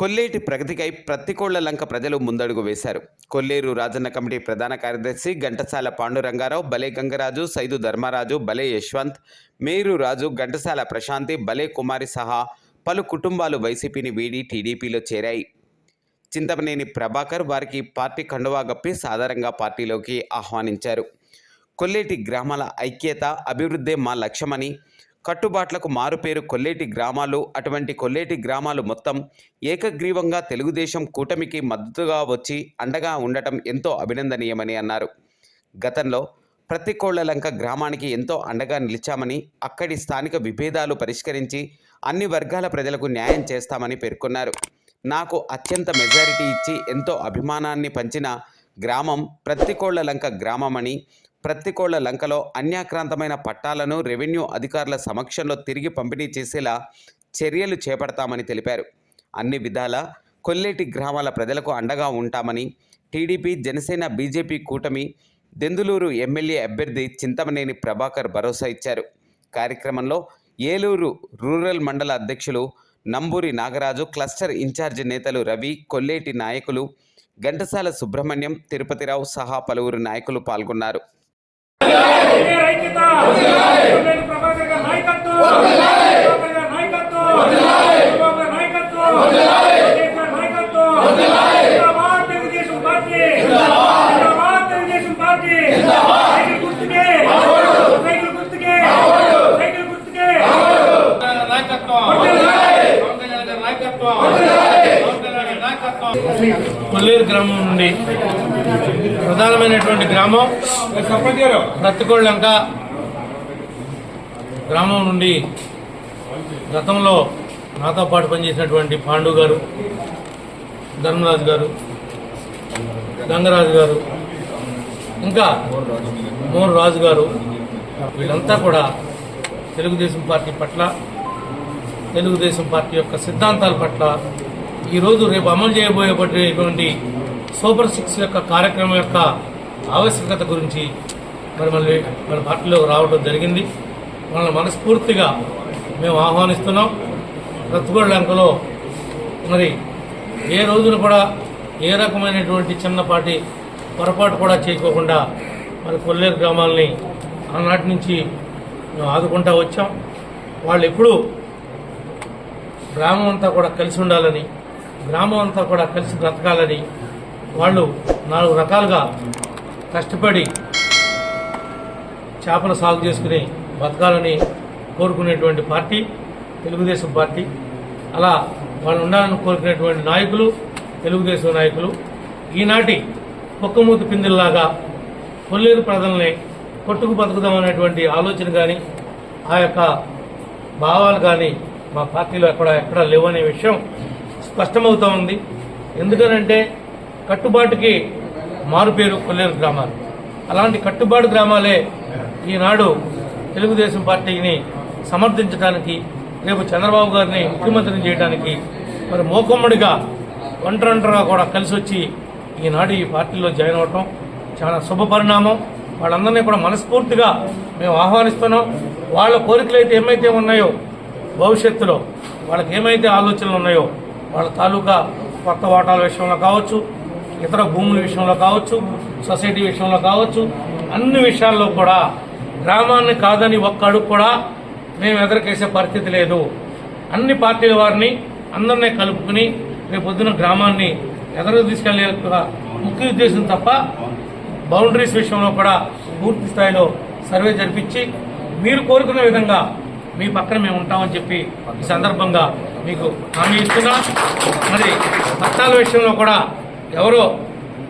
కొల్లేటి ప్రగతికై ప్రత్తికోళ్ళ లంక ప్రజలు ముందడుగు వేశారు. కొల్లేరు రాజన్న కమిటీ ప్రధాన కార్యదర్శి ఘంటసాల పాండురంగారావు బలే గంగరాజు సైదు ధర్మరాజు బలే యశ్వంత్ మేరు రాజు ఘంటసాల ప్రశాంతి బలే కుమారి సహా పలు కుటుంబాలు వైసీపీని వీడి టీడీపీలో చేరాయి. చింతమనేని ప్రభాకర్ వారికి పార్టీ కండువా గప్పి సాధారణంగా పార్టీలోకి ఆహ్వానించారు. కొల్లేటి గ్రామాల ఐక్యత అభివృద్ధే మా లక్ష్యమని కట్టుబాట్లకు మారుపేరు కొల్లేటి గ్రామాలు అటువంటి కొల్లేటి గ్రామాలు మొత్తం ఏకగ్రీవంగా తెలుగుదేశం కూటమికి మద్దతుగా వచ్చి అండగా ఉండటం ఎంతో అభినందనీయమని అన్నారు. గతంలో ప్రతికోళ్ళలంక గ్రామానికి ఎంతో అండగా నిలిచామని అక్కడి స్థానిక విభేదాలు పరిష్కరించి అన్ని వర్గాల ప్రజలకు న్యాయం చేస్తామని పేర్కొన్నారు. నాకు అత్యంత మెజారిటీ ఇచ్చి ఎంతో అభిమానాన్ని పంచిన గ్రామం ప్రత్తికోళ్ళ లంక గ్రామమని ప్రత్తికోళ్ళ లంకలో అన్యాక్రాంతమైన పట్టాలను రెవెన్యూ అధికారుల సమక్షంలో తిరిగి పంపిణీ చేసేలా చర్యలు చేపడతామని తెలిపారు. అన్ని విధాల కొల్లేటి గ్రామాల ప్రజలకు అండగా ఉంటామని టీడీపీ జనసేన బీజేపీ కూటమి దెందులూరు ఎమ్మెల్యే అభ్యర్థి చింతమనేని ప్రభాకర్ భరోసా ఇచ్చారు. కార్యక్రమంలో ఏలూరు రూరల్ మండల అధ్యక్షులు నంబూరి నాగరాజు క్లస్టర్ ఇన్ఛార్జి నేతలు రవి కొల్లేటి నాయకులు ఘంటసాల సుబ్రహ్మణ్యం తిరుపతిరావు సహా పలువురు నాయకులు పాల్గొన్నారు. నాయకత్వం కొల్లేరు గ్రామం నుండి ప్రధానమైనటువంటి గ్రామం రత్తికోళ్ళంక గ్రామం నుండి గతంలో నాతో పాటు పనిచేసినటువంటి పాండు గారు ధర్మరాజు గారు గంగరాజు గారు ఇంకా మోహన్ రాజు గారు వీళ్ళంతా కూడా తెలుగుదేశం పార్టీ పట్ల తెలుగుదేశం పార్టీ యొక్క సిద్ధాంతాల పట్ల ఈరోజు రేపు అమలు చేయబోయేటువంటి సూపర్ సిక్స్ యొక్క కార్యక్రమం యొక్క ఆవశ్యకత గురించి మరి మళ్ళీ మన పార్టీలో రావడం జరిగింది. మనల్ని మనస్ఫూర్తిగా మేము ఆహ్వానిస్తున్నాం. రత్తుగోడ లంకలో మరి ఏ రోజున కూడా ఏ రకమైనటువంటి చిన్నపాటి పొరపాటు కూడా చేయకోకుండా మరి కొల్లేరు గ్రామాలని ఆనాటి నుంచి మేము ఆదుకుంటా వచ్చాం. వాళ్ళు ఎప్పుడూ గ్రామం అంతా కూడా కలిసి ఉండాలని గ్రామం అంతా కూడా కలిసి బ్రతకాలని వాళ్ళు నాలుగు రకాలుగా కష్టపడి చేపల సాగు చేసుకుని బతకాలని కోరుకునేటువంటి పార్టీ తెలుగుదేశం పార్టీ. అలా వాళ్ళు ఉండాలని కోరుకునేటువంటి నాయకులు తెలుగుదేశం నాయకులు. ఈనాటి కుక్కమూతి పిందిల్లాగా కొల్లేరు ప్రజల్ని కొట్టుకు బతుకుదామనేటువంటి ఆలోచన కానీ ఆ యొక్క భావాలు కానీ మా పార్టీలో ఎక్కడ ఎక్కడా లేవనే విషయం స్పష్టమవుతా ఉంది ఎందుకనంటే కట్టుబాటుకి మారుపేరు కొల్లేరు గ్రామాలు. అలాంటి కట్టుబాటు గ్రామాలే ఈనాడు తెలుగుదేశం పార్టీని సమర్థించడానికి రేపు చంద్రబాబు గారిని ముఖ్యమంత్రిని చేయడానికి మరి మోకమ్మడిగా ఒంటరొంటరిగా కూడా కలిసి వచ్చి ఈనాడు ఈ పార్టీలో జాయిన్ అవటం చాలా శుభ పరిణామం. వాళ్ళందరినీ కూడా మనస్ఫూర్తిగా మేము ఆహ్వానిస్తున్నాం. వాళ్ళ కోరికలు అయితే ఏమైతే ఉన్నాయో భవిష్యత్తులో వాళ్ళకి ఏమైతే ఆలోచనలు ఉన్నాయో వాళ్ళ తాలూకా కొత్త వాటాల విషయంలో కావచ్చు ఇతర భూముల విషయంలో కావచ్చు సొసైటీ విషయంలో కావచ్చు అన్ని విషయాల్లో కూడా గ్రామాన్ని కాదని ఒక్క అడుగు కూడా మేము ఎదురుకేసే పరిస్థితి లేదు. అన్ని పార్టీల వారిని అందరినీ కలుపుకుని రేపు గ్రామాన్ని ఎదురు తీసుకెళ్ళే ముఖ్య ఉద్దేశం తప్ప బౌండరీస్ విషయంలో కూడా పూర్తి స్థాయిలో సర్వే జరిపించి మీరు కోరుకునే విధంగా మీ పక్కన మేము ఉంటామని చెప్పి ఈ సందర్భంగా మీకు హామీ ఇస్తున్నా. మరి పట్టాల విషయంలో కూడా ఎవరో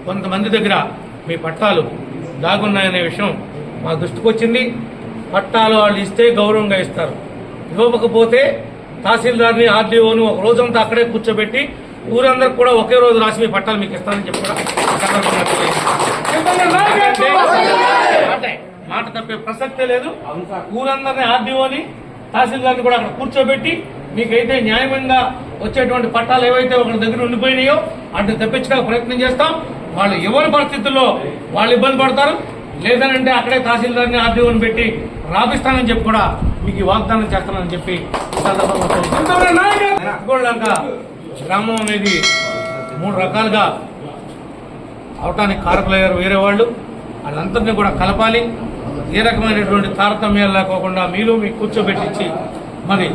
కొంతమంది దగ్గర మీ పట్టాలు దాగున్నాయనే విషయం మా దృష్టికి వచ్చింది. పట్టాలు వాళ్ళు ఇస్తే గౌరవంగా ఇస్తారు. ఇవ్వకపోతే తహసీల్దార్ని ఆర్డీఓను ఒక రోజంతా అక్కడే కూర్చోబెట్టి ఊరందరికి కూడా ఒకే రోజు రాసి మీ పట్టాలు మీకు ఇస్తానని చెప్పి మాట తప్పే ప్రసక్తే లేదు. ఊరందరినీ ఆర్డీఓని తహసీల్దార్ని కూడా అక్కడ కూర్చోబెట్టి మీకైతే న్యాయంగా వచ్చేటువంటి పట్టాలు ఏవైతే ఒకరి దగ్గర ఉండిపోయినాయో అటు తెప్పించడానికి ప్రయత్నం చేస్తాం. వాళ్ళు ఎవరి పరిస్థితుల్లో వాళ్ళు ఇబ్బంది పడతారు? లేదనంటే అక్కడే తహసీల్దార్ని ఆర్డీఓని పెట్టి రాపిస్తానని చెప్పి కూడా మీకు వాగ్దానం చేస్తానని చెప్పి గ్రామం అనేది మూడు రకాలుగా అవటానికి కారకులయ్యారు వేరే వాళ్ళు. వాళ్ళందరినీ కూడా కలపాలి. ఏ రకమైనటువంటి తారతమ్యాలు లేకోకుండా మీరు మీకు కూర్చోబెట్టించి మరి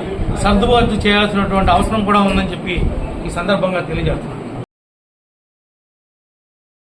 సర్దుబాటు చేయాల్సినటువంటి అవసరం కూడా ఉందని చెప్పి ఈ సందర్భంగా తెలియజేస్తున్నాను.